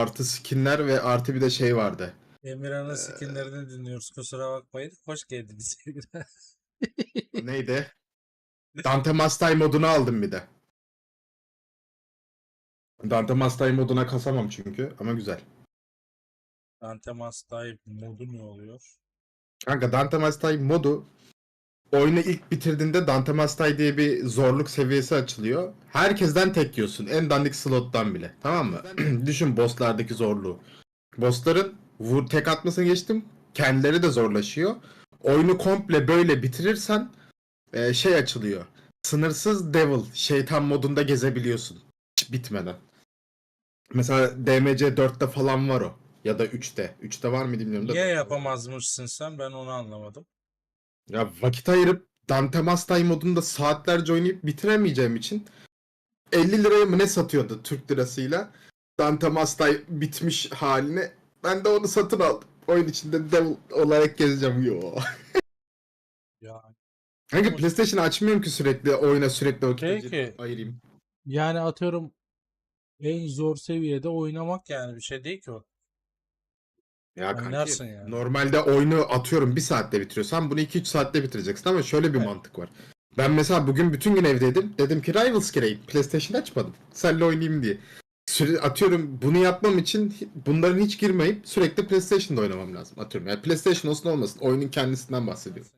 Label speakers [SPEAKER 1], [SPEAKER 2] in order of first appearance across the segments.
[SPEAKER 1] Artı skinler ve artı bir de şey vardı.
[SPEAKER 2] Emirhan'ın skinlerini dinliyoruz. Kusura bakmayın. Hoş geldiniz sevgiler.
[SPEAKER 1] Neydi? Dante Mastay modunu aldım bir de. Dante Mastay moduna kasamam çünkü ama güzel.
[SPEAKER 2] Dante Mastay modu ne oluyor?
[SPEAKER 1] Kanka Dante Mastay modu oyunu ilk bitirdiğinde Dante Mastay diye bir zorluk seviyesi açılıyor. Herkesten tek yiyorsun. En dandik slottan bile. Tamam mı? Düşün bosslardaki zorluğu. Bossların vur tek atmasını geçtim. Kendileri de zorlaşıyor. Oyunu komple böyle bitirirsen e, şey açılıyor. Sınırsız devil şeytan modunda gezebiliyorsun. Hiç bitmeden. Mesela DMC 4'te falan var o. Ya da 3'te. 3'te var mı bilmiyorum da.
[SPEAKER 2] Niye yapamazmışsın sen? Ben onu anlamadım.
[SPEAKER 1] Ya vakit ayırıp Dante Mastay modunda saatlerce oynayıp bitiremeyeceğim için 50 liraya mı ne satıyordu Türk lirasıyla? Dante Mastay bitmiş halini. Ben de onu satın aldım. Oyun içinde devil olarak gezeceğim. Yo.
[SPEAKER 2] Ya
[SPEAKER 1] Kanka PlayStation açmıyorum ki sürekli oyuna sürekli vakit
[SPEAKER 2] Peki.
[SPEAKER 1] ayırayım.
[SPEAKER 2] yani atıyorum en zor seviyede oynamak yani bir şey değil ki o.
[SPEAKER 1] Ya kanki,
[SPEAKER 2] yani.
[SPEAKER 1] normalde oyunu atıyorum bir saatte bitiriyorsan bunu 2-3 saatte bitireceksin ama şöyle bir
[SPEAKER 2] Evet.
[SPEAKER 1] mantık var. Ben mesela bugün bütün gün evdeydim. Dedim ki Rivals gireyim. PlayStation açmadım. Seninle oynayayım diye. Süre, atıyorum bunu yapmam için bunların hiç girmeyip sürekli PlayStation'da oynamam lazım. Atıyorum yani PlayStation olsun olmasın oyunun kendisinden bahsediyorum.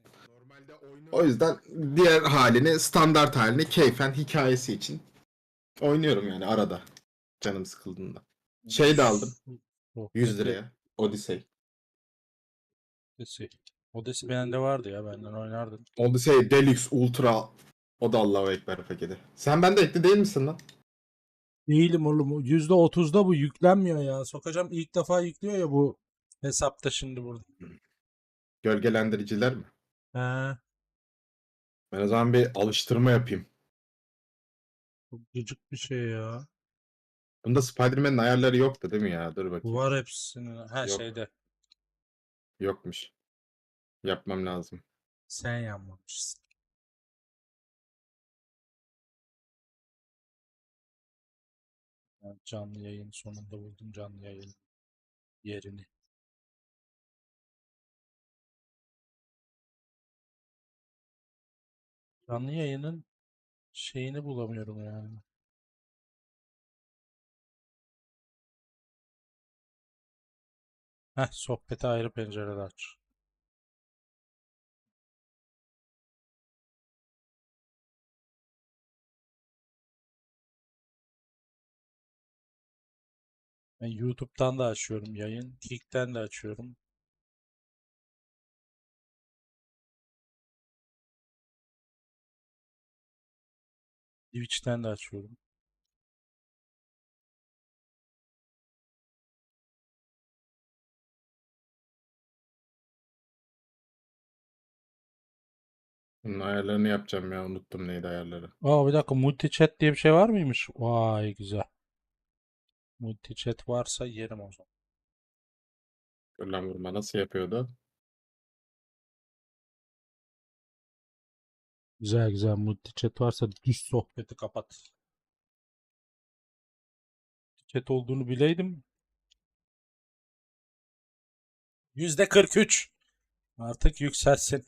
[SPEAKER 1] O yüzden diğer halini standart halini keyfen hikayesi için oynuyorum yani arada. Canım sıkıldığında. Şey de aldım. 100 liraya. Odyssey.
[SPEAKER 2] Odyssey. Odyssey bende vardı ya benden oynardın.
[SPEAKER 1] Odyssey Deluxe Ultra. O da Allahu Ekber paketi. Sen bende ekli değil misin lan?
[SPEAKER 2] Değilim oğlum. %30'da bu yüklenmiyor ya. Sokacağım ilk defa yüklüyor ya bu hesapta şimdi burada.
[SPEAKER 1] Gölgelendiriciler mi?
[SPEAKER 2] He.
[SPEAKER 1] Ben o zaman bir alıştırma yapayım.
[SPEAKER 2] Çok gıcık bir şey ya.
[SPEAKER 1] Bunda Spider-Man'in ayarları yoktu değil mi ya? Dur bakayım.
[SPEAKER 2] Var hepsinin. Her
[SPEAKER 1] Yok.
[SPEAKER 2] şeyde.
[SPEAKER 1] Yokmuş. Yapmam lazım.
[SPEAKER 2] Sen yanmamışsın. Canlı yayın sonunda buldum canlı yayın yerini. Canlı yayının şeyini bulamıyorum yani. Heh, sohbeti ayrı pencerede aç. Ben YouTube'dan da açıyorum yayın. Kick'ten de açıyorum. Twitch'ten de açıyorum.
[SPEAKER 1] Bunun ayarlarını yapacağım ya. Unuttum neydi ayarları.
[SPEAKER 2] Aa bir dakika multi chat diye bir şey var mıymış? Vay güzel. Multi chat varsa yerim o zaman.
[SPEAKER 1] Dur lan vurma. Nasıl yapıyordu?
[SPEAKER 2] Güzel güzel multi chat varsa düz sohbeti kapat. Chat olduğunu bileydim. Yüzde 43. Artık yükselsin.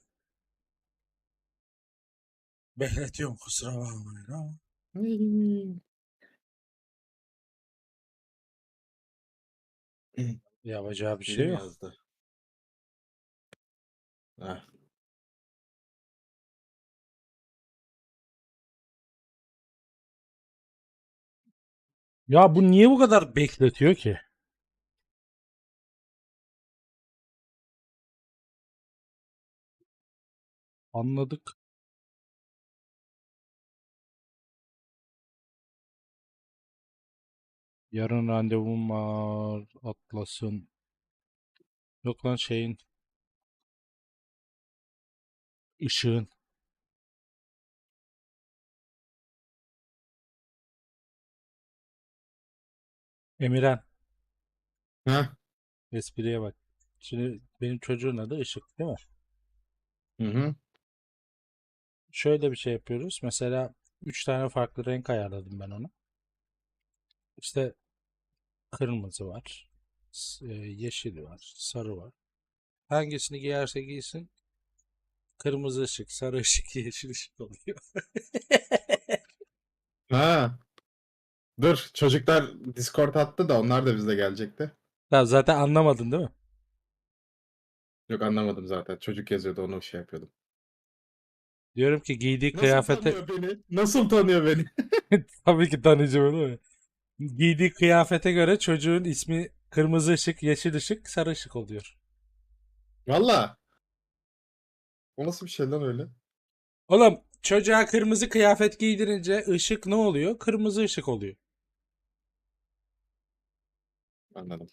[SPEAKER 2] Bekletiyorum kusura bakmayın ama. Yapacağı bir şey yok.
[SPEAKER 1] yazdı? Heh.
[SPEAKER 2] Ya bu niye bu kadar bekletiyor ki? Anladık. Yarın randevum var. Atlas'ın. Yok lan şeyin. Işığın. Emirhan.
[SPEAKER 1] Heh.
[SPEAKER 2] Espriye bak. Şimdi benim çocuğun adı Işık değil mi?
[SPEAKER 1] Hı hı.
[SPEAKER 2] Şöyle bir şey yapıyoruz. Mesela 3 tane farklı renk ayarladım ben ona. İşte kırmızı var. e, yeşil var. Sarı var. Hangisini giyerse giysin kırmızı ışık, sarı ışık, yeşil ışık oluyor.
[SPEAKER 1] Ha. Dur çocuklar Discord attı da onlar da bizle gelecekti.
[SPEAKER 2] Ya zaten anlamadın değil mi?
[SPEAKER 1] Yok anlamadım zaten. Çocuk yazıyordu onu şey yapıyordum.
[SPEAKER 2] Diyorum ki giydiği
[SPEAKER 1] Nasıl
[SPEAKER 2] kıyafete
[SPEAKER 1] tanıyor beni? Nasıl tanıyor beni?
[SPEAKER 2] tabii ki tanıyacağım değil mi? Giydiği kıyafete göre çocuğun ismi kırmızı ışık, yeşil ışık, sarı ışık oluyor.
[SPEAKER 1] Valla. O nasıl bir şey lan öyle?
[SPEAKER 2] Oğlum çocuğa kırmızı kıyafet giydirince ışık ne oluyor? Kırmızı ışık oluyor.
[SPEAKER 1] Anladım.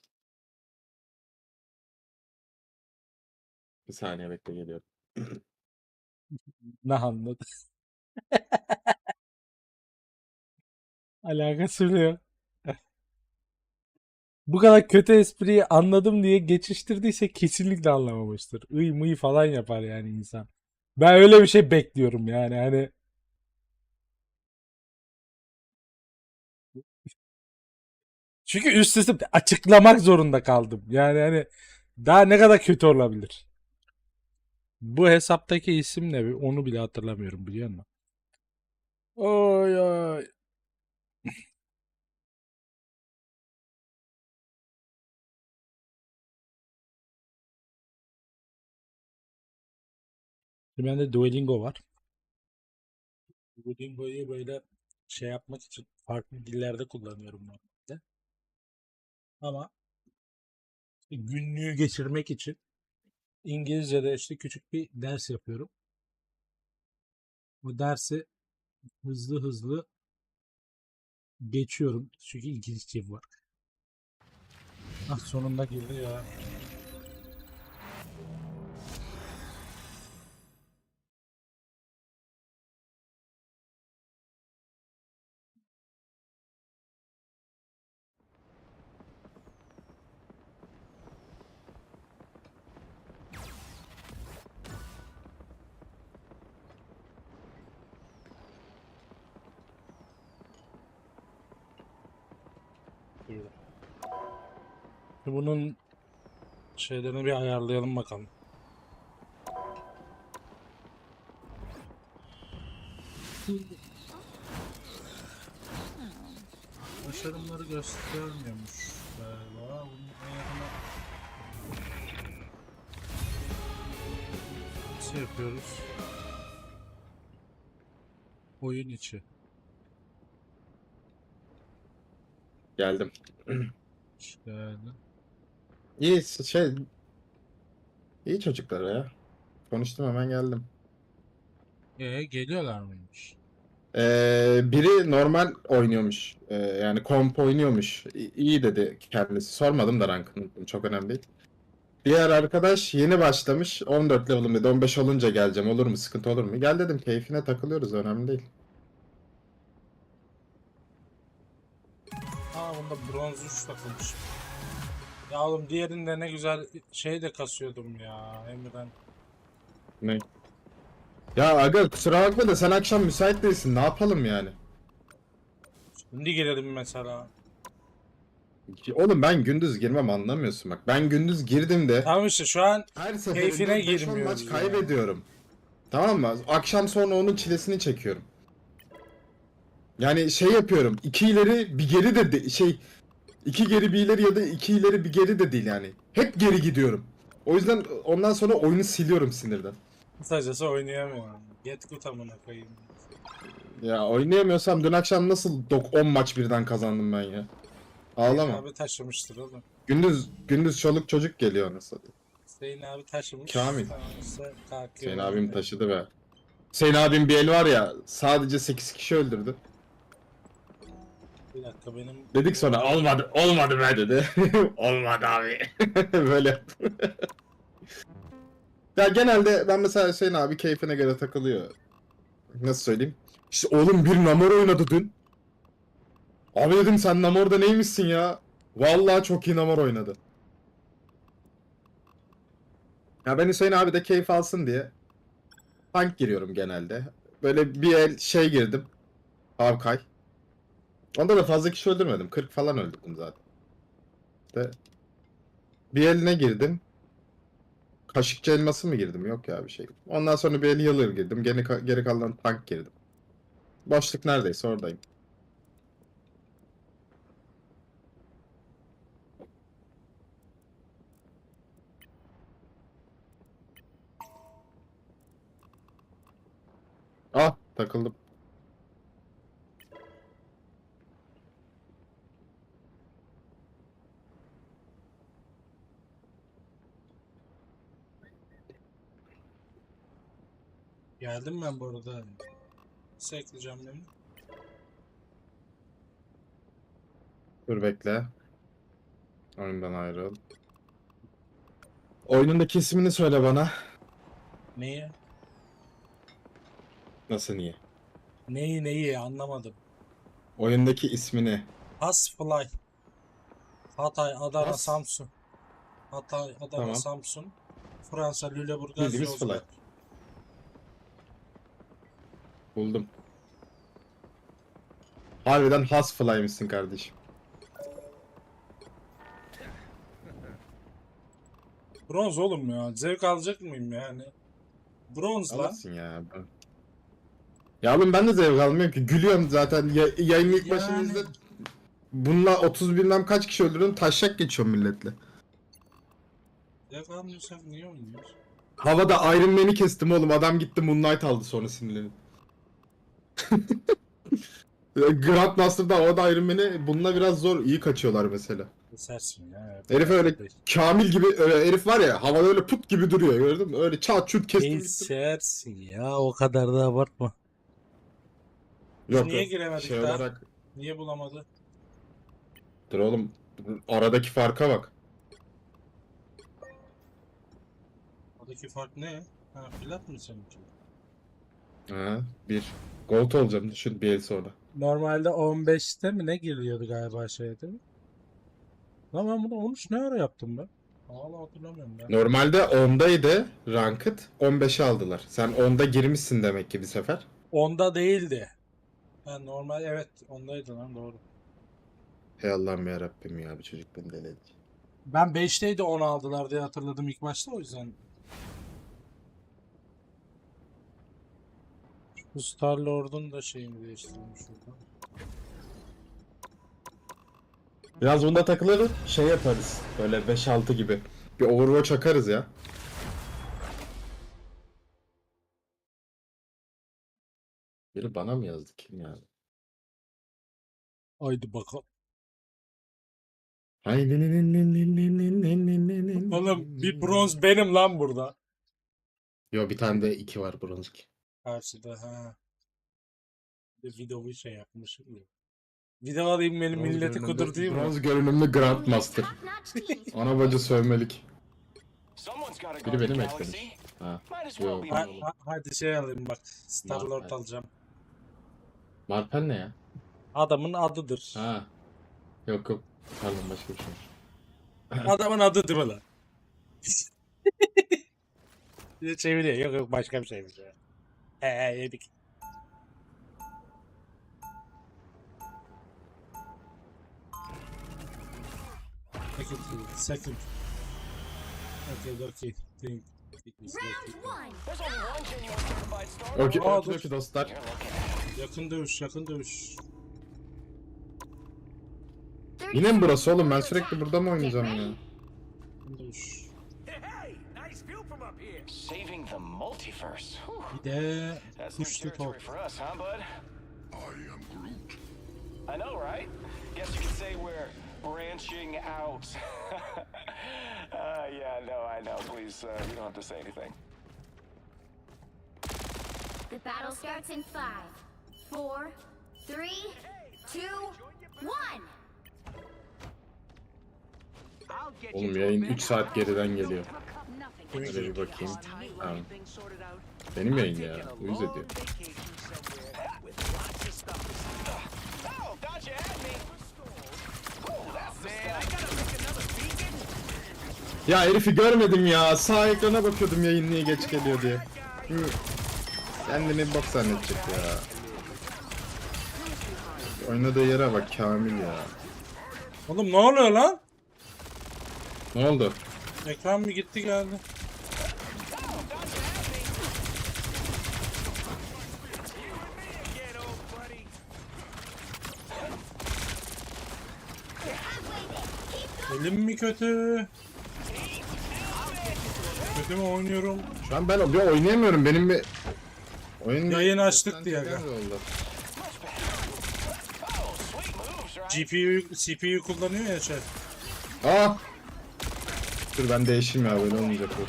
[SPEAKER 1] Bir saniye bekle geliyorum.
[SPEAKER 2] Ne anladın? Alakası bile yok. Bu kadar kötü espriyi anladım diye geçiştirdiyse kesinlikle anlamamıştır. Iy mıy falan yapar yani insan. Ben öyle bir şey bekliyorum yani hani. Çünkü üst üste açıklamak zorunda kaldım. Yani hani daha ne kadar kötü olabilir? Bu hesaptaki isim ne? Onu bile hatırlamıyorum biliyor musun? Oy oy. Bende Duolingo var. Duolingo'yu böyle şey yapmak için farklı dillerde kullanıyorum normalde. Ama günlüğü geçirmek için İngilizce'de işte küçük bir ders yapıyorum. Bu dersi hızlı hızlı geçiyorum. Çünkü İngilizcem var. Ah sonunda girdi ya. Şimdi Bunun şeylerini bir ayarlayalım bakalım. Başarımları göstermiyormuş galiba. Bunun ayarını nasıl yapıyoruz? Oyun içi.
[SPEAKER 1] Geldim.
[SPEAKER 2] Yani.
[SPEAKER 1] İyi şey. İyi çocuklar ya. Konuştum hemen geldim.
[SPEAKER 2] Ee, geliyorlar mıymış?
[SPEAKER 1] Ee, biri normal oynuyormuş. Ee, yani komp oynuyormuş. İ- İyi dedi kendisi. Sormadım da rankını. Çok önemli değil. Diğer arkadaş yeni başlamış. 14 level'ım dedi. 15 olunca geleceğim. Olur mu? Sıkıntı olur mu? Gel dedim. Keyfine takılıyoruz. Önemli değil.
[SPEAKER 2] Aa bunda bronz 3 takılmış. Ya oğlum diğerinde ne güzel şey de kasıyordum ya Emre'den.
[SPEAKER 1] Ne? Ya aga kusura bakma da sen akşam müsait değilsin. Ne yapalım yani?
[SPEAKER 2] Şimdi girelim mesela.
[SPEAKER 1] Oğlum ben gündüz girmem anlamıyorsun bak. Ben gündüz girdim de
[SPEAKER 2] Tamam işte şu an
[SPEAKER 1] her
[SPEAKER 2] Keyfine
[SPEAKER 1] 5-10
[SPEAKER 2] girmiyoruz
[SPEAKER 1] maç kaybediyorum. Tamam mı? Akşam sonra onun çilesini çekiyorum. Yani şey yapıyorum. iki ileri bir geri de, de- şey iki geri bir ileri ya da iki ileri bir geri de değil yani. Hep geri gidiyorum. O yüzden ondan sonra oyunu siliyorum sinirden.
[SPEAKER 2] kısacası oynayamıyorum. Get good amına koyayım.
[SPEAKER 1] Ya oynayamıyorsam dün akşam nasıl dok 10 maç birden kazandım ben ya. Ağlama.
[SPEAKER 2] Abi taşımıştır oğlum.
[SPEAKER 1] Gündüz gündüz çoluk çocuk geliyor nasıl?
[SPEAKER 2] Hüseyin abi taşımış.
[SPEAKER 1] Kamil. Hüseyin abim taşıdı be. Hüseyin abim bir el var ya sadece 8 kişi öldürdü.
[SPEAKER 2] Bir dakika benim
[SPEAKER 1] Dedik sonra olmadı olmadı be dedi. olmadı abi. Böyle ya genelde ben mesela Hüseyin abi keyfine göre takılıyor. Nasıl söyleyeyim? İşte oğlum bir Namor oynadı dün. Abi dedim sen Namor'da neymişsin ya? Vallahi çok iyi Namor oynadı. Ya ben Hüseyin abi de keyif alsın diye tank giriyorum genelde. Böyle bir el şey girdim. Havkay. Onda da fazla kişi öldürmedim. 40 falan öldürdüm zaten. de. Bir eline girdim. Kaşıkçı elması mı girdim? Yok ya bir şey. Ondan sonra bir el yılır girdim. Geri, geri kalan tank girdim. Boşluk neredeyse oradayım. Ah takıldım.
[SPEAKER 2] Geldim ben bu arada. Nasıl ekleyeceğim beni?
[SPEAKER 1] Dur bekle. Oyundan ayrıl. Oyunundaki ismini söyle bana.
[SPEAKER 2] Neyi?
[SPEAKER 1] Nasıl niye?
[SPEAKER 2] Neyi neyi anlamadım.
[SPEAKER 1] Oyundaki ismini.
[SPEAKER 2] Hasfly. Hatay, Adana,
[SPEAKER 1] Has-
[SPEAKER 2] Samsun. Hatay, Adana,
[SPEAKER 1] Tamam.
[SPEAKER 2] Samsun. Fransa, Lüleburgaz,
[SPEAKER 1] Bildiğimiz
[SPEAKER 2] Yozgat.
[SPEAKER 1] Buldum. Harbiden has fly'mışsın kardeşim.
[SPEAKER 2] Bronz oğlum ya. Zevk alacak mıyım yani? Bronz lan.
[SPEAKER 1] Alırsın ya. Ya oğlum ben de zevk almıyorum ki. Gülüyorum zaten. Ya, yayının ilk başını
[SPEAKER 2] Yani.
[SPEAKER 1] izle. Bununla 30 bilmem kaç kişi öldürdüm. Taşak geçiyorum milletle.
[SPEAKER 2] Zevk almıyorsak niye oynuyoruz?
[SPEAKER 1] Havada Iron Man'i kestim oğlum. Adam gitti Moonlight aldı sonra sinirlenip. Grandmaster'da havada Iron Man'i bununla biraz zor. iyi kaçıyorlar mesela.
[SPEAKER 2] Kesersin ya.
[SPEAKER 1] Herif öyle Kamil gibi öyle herif var ya havada öyle put gibi duruyor gördün mü? Öyle çat çut kestim.
[SPEAKER 2] Kesersin ya. O kadar da abartma.
[SPEAKER 1] Yok,
[SPEAKER 2] Niye giremedik
[SPEAKER 1] şey
[SPEAKER 2] daha?
[SPEAKER 1] olarak
[SPEAKER 2] Niye bulamadı?
[SPEAKER 1] dur oğlum aradaki farka bak.
[SPEAKER 2] Oradaki fark ne? Ha plat mı seninki?
[SPEAKER 1] Ha, bir gold olacağım düşün bir el sonra.
[SPEAKER 2] Normalde 15'te mi ne giriyordu galiba şeyde? Lan ben bunu 13 ne ara yaptım ben? Hala hatırlamıyorum ben.
[SPEAKER 1] Normalde 10'daydı ranked 15'e aldılar. Sen 10'da girmişsin demek ki bir sefer.
[SPEAKER 2] Onda değildi. Ha, normal evet ondaydı lan doğru.
[SPEAKER 1] Hey Allah'ım ya Rabbim ya bu çocuk beni deli edecek.
[SPEAKER 2] Ben 5'teydi 10 aldılar diye hatırladım ilk başta o yüzden. Bu Star Lord'un da şeyini değiştirmiş şurada.
[SPEAKER 1] Biraz bunda takılırız şey yaparız böyle 5-6 gibi. Bir Overwatch akarız ya. Biri bana mı yazdı kim ya?
[SPEAKER 2] Haydi bakalım.
[SPEAKER 1] Oğlum
[SPEAKER 2] bir bronz benim lan burada.
[SPEAKER 1] Yo bir tane de iki var bronz iki.
[SPEAKER 2] Karşıda ha. Bir de videoyu şey yapmışım ya. Video alayım beni milleti
[SPEAKER 1] görünümlü-
[SPEAKER 2] kudurtayım mı?
[SPEAKER 1] Bronz görünümlü Grandmaster. Ana bacı sövmelik.
[SPEAKER 3] Biri
[SPEAKER 1] benim eklemiş. Ha. Yo,
[SPEAKER 2] Ha, ha- hadi şey alayım bak. Star Lord
[SPEAKER 1] Marvel.
[SPEAKER 2] alacağım.
[SPEAKER 1] Marpen ne ya?
[SPEAKER 2] Adamın adıdır.
[SPEAKER 1] Ha. Yok yok. Pardon başka bir şey.
[SPEAKER 2] Adamın adıdır o lan. Bir de çeviriyor. Yok yok başka bir şeymiş ya. He yedik. Second, second. Okay, okay. Think.
[SPEAKER 1] Okey,
[SPEAKER 2] Aa,
[SPEAKER 1] okey,
[SPEAKER 2] dur.
[SPEAKER 1] okey dostlar.
[SPEAKER 2] Yakın dövüş, yakın dövüş.
[SPEAKER 1] Yine mi burası oğlum? Ben sürekli burada mı oynayacağım ya?
[SPEAKER 2] Yakın dövüş.
[SPEAKER 3] Saving the multiverse. Whew.
[SPEAKER 2] Bir
[SPEAKER 3] That's new
[SPEAKER 2] kuşlu
[SPEAKER 3] territory for us, huh, bud? I am Groot. I know, right? Guess you could say we're branching out. uh, yeah, no, I know. Please, uh, you don't have to say anything.
[SPEAKER 4] The battle starts in five, four, three, two, one.
[SPEAKER 1] Oğlum yayın 3 saat geriden geliyor. Şöyle bir bakayım. Tamam. Benim yayın ya. Uyuz ediyor.
[SPEAKER 3] Oh.
[SPEAKER 1] Ya herifi görmedim ya. Sağ ekrana bakıyordum yayın niye geç geliyor diye. Hı. Kendini bok zannedecek ya. Oynadığı yere bak Kamil ya.
[SPEAKER 2] Oğlum ne oluyor lan?
[SPEAKER 1] Ne oldu?
[SPEAKER 2] Ekran bir gitti geldi. Elim mi kötü? Kötü mü oynuyorum?
[SPEAKER 1] Şu an ben bir oynayamıyorum. Benim bir oyun
[SPEAKER 2] Yayın açtık diye. GPU, CPU kullanıyor ya şey.
[SPEAKER 1] Aa! Dur ben değişeyim ya böyle olmayacak bu.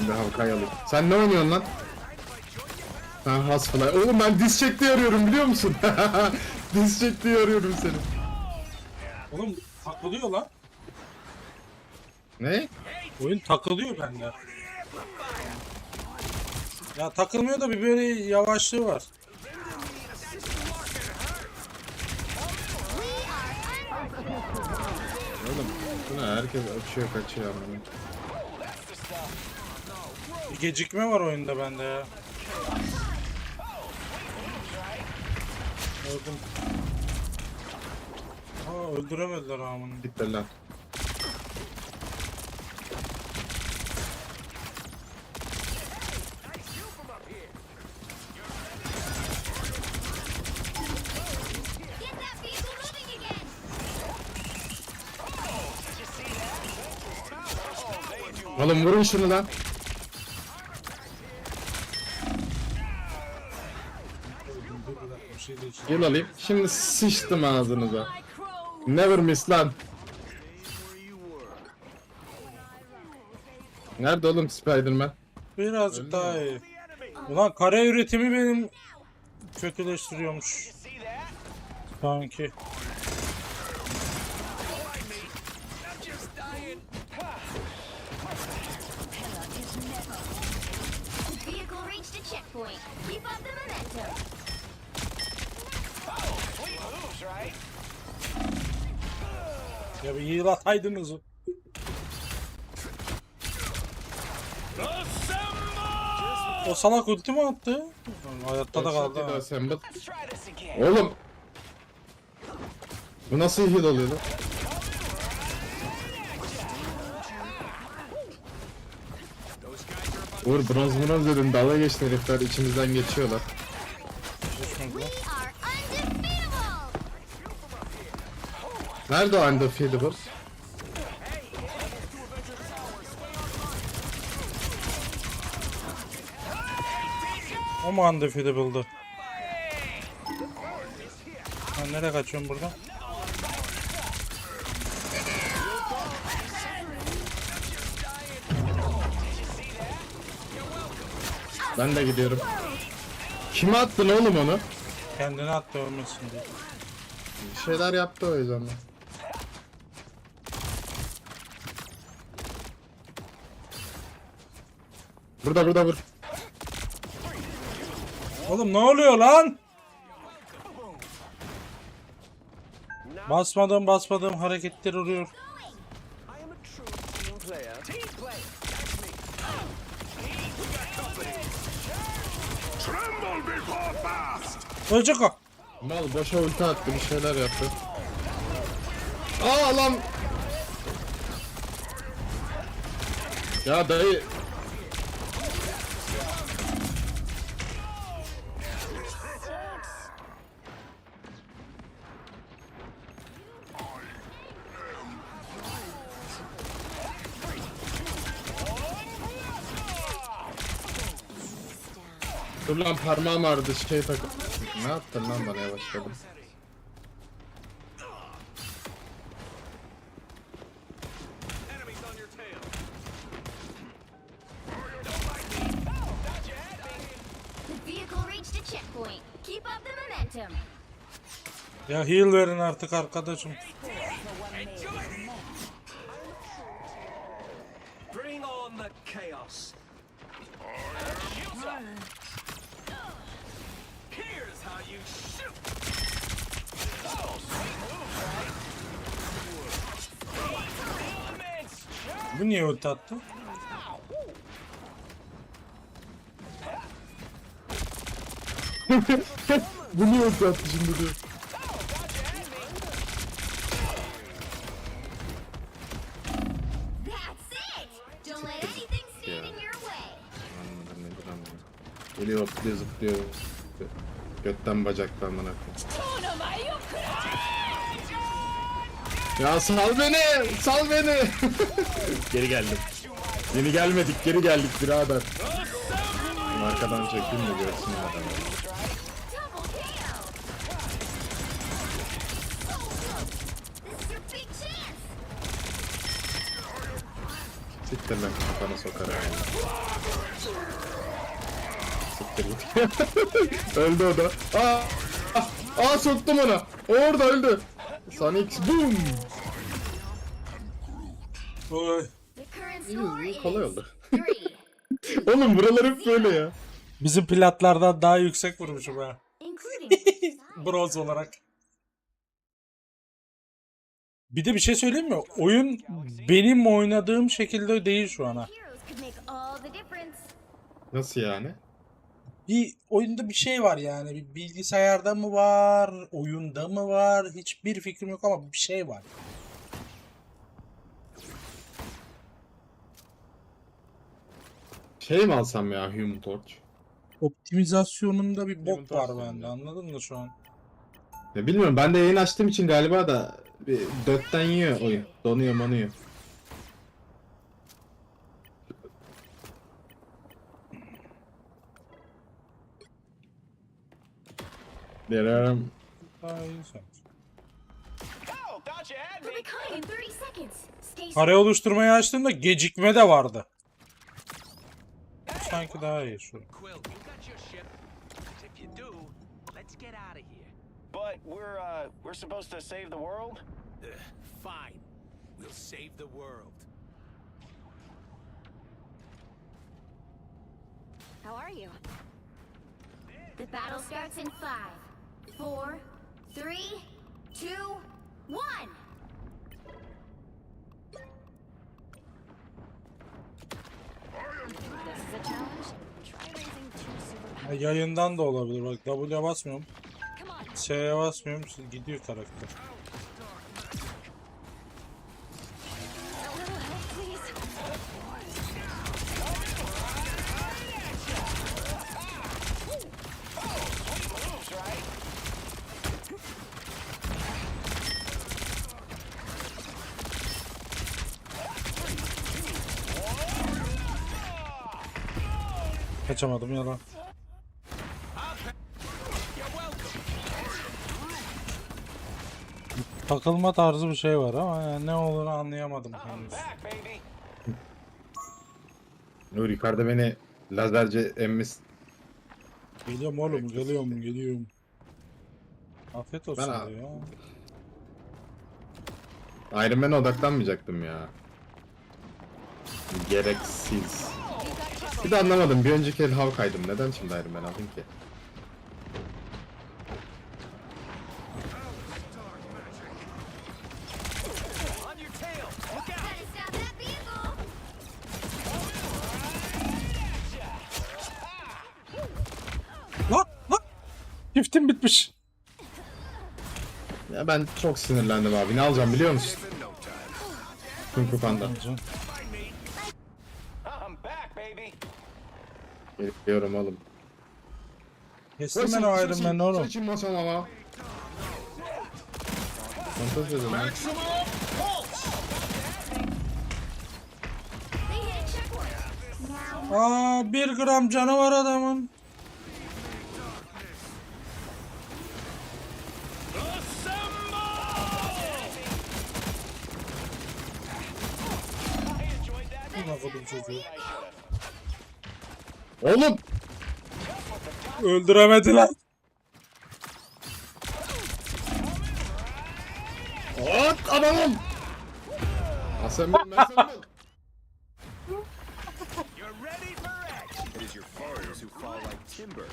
[SPEAKER 1] Ben de halkayı alayım. Sen ne oynuyorsun lan? Ha Hasfly. Oğlum ben diz çekti arıyorum biliyor musun? diz çekti arıyorum seni.
[SPEAKER 2] Oğlum takılıyor lan.
[SPEAKER 1] Ne?
[SPEAKER 2] Oyun takılıyor bende. Ya takılmıyor da bir böyle yavaşlığı var.
[SPEAKER 1] Ne? Herkes açıyor kaçıyor ama.
[SPEAKER 2] Bir gecikme var oyunda bende ya. Öldüm. Aa öldüremediler amını.
[SPEAKER 1] Gitti lan. Oğlum vurun şunu lan. Gel alayım. Şimdi sıçtım ağzınıza. Never miss lan. Nerede oğlum Spiderman?
[SPEAKER 2] Birazcık daha iyi. Ulan kare üretimi benim kötüleştiriyormuş. Sanki.
[SPEAKER 4] Up the momentum.
[SPEAKER 3] Sweet moves, right?
[SPEAKER 2] Ya bir heal ataydınız. O salak ulti mi attı? Hayatta da kaldı. ha.
[SPEAKER 1] Assemble.
[SPEAKER 3] Let's try this again.
[SPEAKER 1] Oğlum. Bu nasıl heal oluyor lan? Uğur bronz bronz dedim dalga geçti herifler içimizden geçiyorlar. Nerede o undefeatable?
[SPEAKER 2] O mu undefeatable'dı? Ha, nereye kaçıyorum burada?
[SPEAKER 1] Ben de gidiyorum. Kime attın oğlum onu?
[SPEAKER 2] Kendine attı ölmesin diye.
[SPEAKER 1] Bir şeyler yaptı o yüzden. Burada burada vur.
[SPEAKER 2] Oğlum ne oluyor lan? Basmadığım basmadığım hareketler oluyor. Ölecek o.
[SPEAKER 1] Mal boşa ulti attı bir şeyler yaptı. Aa lan. Ya dayı. Dur lan parmağım ağrıdı şey takıp. Ne yaptın lan bana yavaşladım.
[SPEAKER 2] Ya heal verin artık arkadaşım. Bu niye ulti attı?
[SPEAKER 1] Bu niye ulti attı şimdi diyor. Geliyor zıplıyor zıplıyor. Götten bacaktan bana koyayım. Ya sal beni! Sal beni! geri geldim. Yeni gelmedik, geri geldik birader. Arkadan çekeyim de görsün adamı. Siktir lan kafana sokarım. Siktir git. öldü o da. Aa! Aa soktum ona. Orada öldü. Sonic boom.
[SPEAKER 2] Oy.
[SPEAKER 1] İyi, kolay oldu. Oğlum buralar hep böyle ya.
[SPEAKER 2] Bizim platlardan daha yüksek vurmuşum ha. Bronz olarak. Bir de bir şey söyleyeyim mi? Oyun benim oynadığım şekilde değil şu ana.
[SPEAKER 1] Nasıl yani?
[SPEAKER 2] Bir oyunda bir şey var yani. Bir bilgisayarda mı var, oyunda mı var? Hiçbir fikrim yok ama bir şey var.
[SPEAKER 1] Şey mi alsam ya Human Torch?
[SPEAKER 2] Optimizasyonunda bir bok
[SPEAKER 1] Human
[SPEAKER 2] var
[SPEAKER 1] Torch
[SPEAKER 2] bende.
[SPEAKER 1] yani.
[SPEAKER 2] Anladın mı şu an?
[SPEAKER 1] Ya bilmiyorum ben de yayın açtığım için galiba da bir dötten yiyor oyun. Donuyor manuyor. Derim.
[SPEAKER 2] Daha iyi sanki.
[SPEAKER 3] Thought you had
[SPEAKER 4] They'll
[SPEAKER 3] me.
[SPEAKER 4] be coming in 30 seconds. Stay
[SPEAKER 2] Kare oluşturmayı açtığımda gecikme de vardı. Sanki daha iyi şu. an.
[SPEAKER 5] Quill, you got your ship? 'Cause if you do, let's get out of here.
[SPEAKER 3] But we're uh we're supposed to save the world.
[SPEAKER 5] Ugh, fine. We'll save the world.
[SPEAKER 4] How are you? The battle starts in five, four, three, two, one.
[SPEAKER 2] Ya Yayından da olabilir. Bak W'ye basmıyorum. S'ye basmıyorum. Gidiyor karakter. Kaçamadım yalan. Takılma tarzı bir şey var ama yani ne olduğunu anlayamadım henüz.
[SPEAKER 1] Nur yukarıda beni lazerce emmiş.
[SPEAKER 2] Geliyorum oğlum, geliyorum, geliyorum. Afiyet olsun
[SPEAKER 1] Ben-
[SPEAKER 2] diyor.
[SPEAKER 1] Iron Man'e odaklanmayacaktım ya. Gereksiz. Bir de anlamadım. Bir önceki el Hawkeye'dım. Neden şimdi Iron Man aldım ki?
[SPEAKER 2] Lan lan! Çiftim bitmiş.
[SPEAKER 1] Ya ben çok sinirlendim abi. Ne alacağım biliyor musun? Kung Fu Panda. Geliyorum oğlum.
[SPEAKER 2] Kestim ben o Iron Man'i oğlum.
[SPEAKER 1] Saçın masama. Kontrol edin lan.
[SPEAKER 2] Aa bir gram canı var adamın. Buna kodum çocuğu.
[SPEAKER 5] Action.
[SPEAKER 6] It is your foes who fall like timber.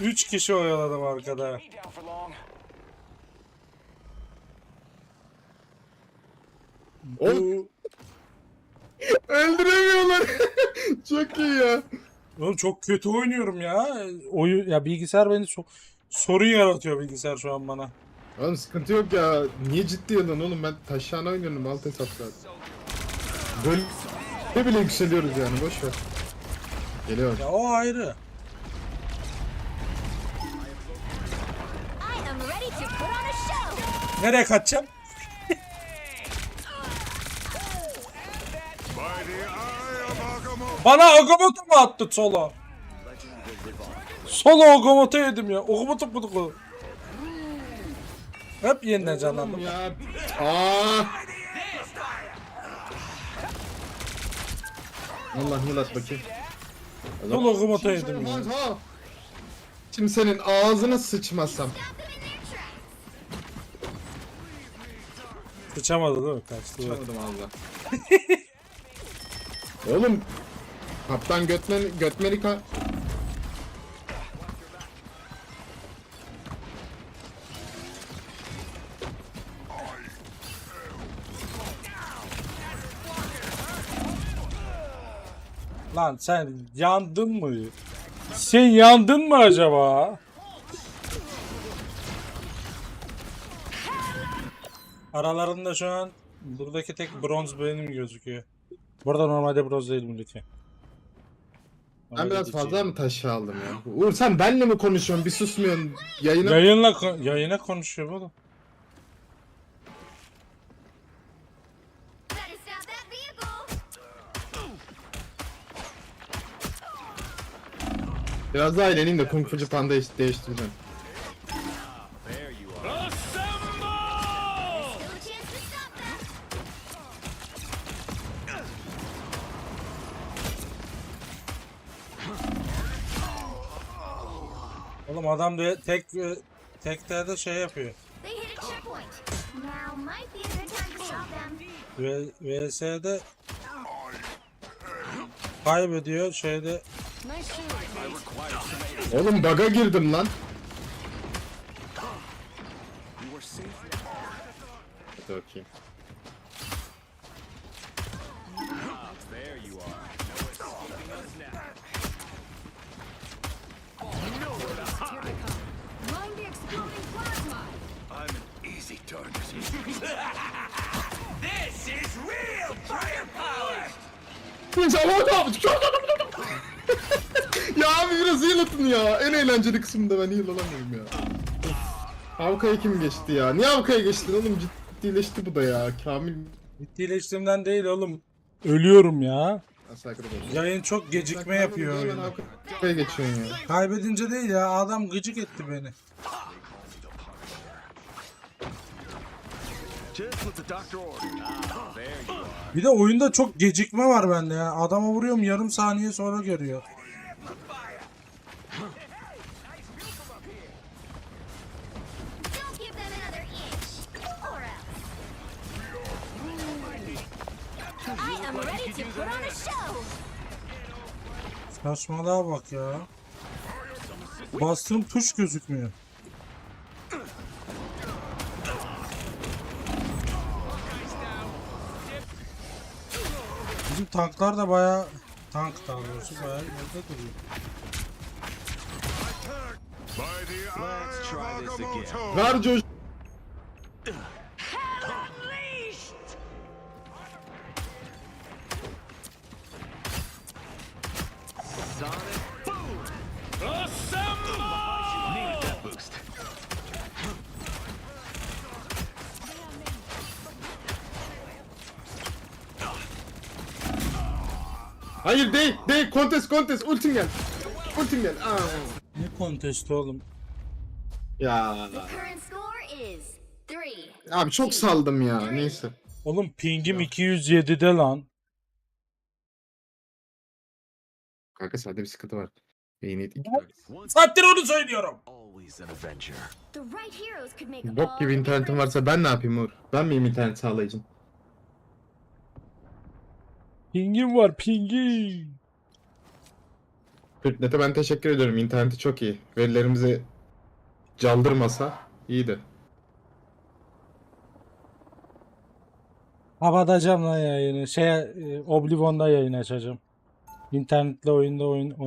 [SPEAKER 2] Üç kişi oyaladım arkada.
[SPEAKER 1] Oğlum! Öldüremiyorlar. Çok iyi ya.
[SPEAKER 2] Oğlum çok kötü oynuyorum ya. Oyun ya bilgisayar beni so- sorun yaratıyor bilgisayar şu an bana.
[SPEAKER 1] Oğlum sıkıntı yok ya. Niye ciddi alın oğlum? Ben taşağına oynuyorum alt hesaplar. Böyle bile yükseliyoruz yani boş ver. Geliyor.
[SPEAKER 2] Ya o ayrı. Nereye kaçacağım? Bana Ogomoto mu attı solo? Solo Ogomoto yedim ya. Ogomoto budu Hep yeniden canlandım.
[SPEAKER 1] Ya. Aa. Allah yılat bakayım.
[SPEAKER 2] Solo Ogomoto yedim ya.
[SPEAKER 1] Şimdi senin ağzına sıçmasam.
[SPEAKER 2] Sıçamadı değil mi? Kaçtı. evet.
[SPEAKER 1] Çamadım Allah. Oğlum. Kaptan Götmen, Götmerika.
[SPEAKER 2] Lan sen yandın mı? Sen yandın mı acaba? Aralarında şu an buradaki tek bronz benim gözüküyor. Burada normalde bronz değilim lütfen.
[SPEAKER 1] Ben biraz fazla mı taşı aldım ya? Uğur sen benle mi konuşuyorsun? Bir susmuyorsun. Yayına...
[SPEAKER 2] Yayınla ko- yayına konuşuyor oğlum.
[SPEAKER 4] Better stop that vehicle.
[SPEAKER 1] Biraz daha eğleneyim de Kung Fucu Panda değiş- değiştireceğim.
[SPEAKER 2] Oğlum adam da tek tekte de şey yapıyor.
[SPEAKER 4] They hit a checkpoint. Now might be a good time to stop them.
[SPEAKER 2] V VS'de kaybediyor şeyde.
[SPEAKER 1] Oğlum baga girdim lan. Bakayım. Eğlenceli kısımda ben heal alamıyorum ya. Havkaya kim geçti ya? Niye Havkaya geçtin oğlum? Ciddileşti bu da ya. Kamil
[SPEAKER 2] ciddileştiğimden değil oğlum. Ölüyorum ya. Yayın çok gecikme yapıyor
[SPEAKER 1] Hemen
[SPEAKER 2] oyunda.
[SPEAKER 1] Havkaya geçiyorsun ya.
[SPEAKER 2] Kaybedince değil ya adam gıcık etti beni.
[SPEAKER 6] Ah.
[SPEAKER 2] Bir de oyunda çok gecikme var bende ya. Adama vuruyorum yarım saniye sonra görüyor. Saçmalığa bak ya. Bastığım tuş gözükmüyor. Bizim tanklar da baya tank daha doğrusu baya yerde duruyor.
[SPEAKER 1] Ver coş. Hayır değil değil. Kontes kontes. Ultim gel. Ultim gel. Aa.
[SPEAKER 2] Ne kontesti oğlum?
[SPEAKER 1] Ya. Abi çok saldım ya. Neyse.
[SPEAKER 2] Oğlum pingim 207'de lan.
[SPEAKER 1] Kanka sende bir sıkıntı var. Beyni iki
[SPEAKER 2] Saattir onu söylüyorum.
[SPEAKER 1] Bok gibi internetin varsa ben ne yapayım Uğur? Ben miyim internet sağlayıcın?
[SPEAKER 2] Pingim var pingim.
[SPEAKER 1] Türknet'e ben teşekkür ediyorum. İnterneti çok iyi. Verilerimizi caldırmasa iyiydi.
[SPEAKER 2] Kapatacağım lan yayını. Şey, e, Oblivion'da yayın açacağım. İnternetle oyunda oyun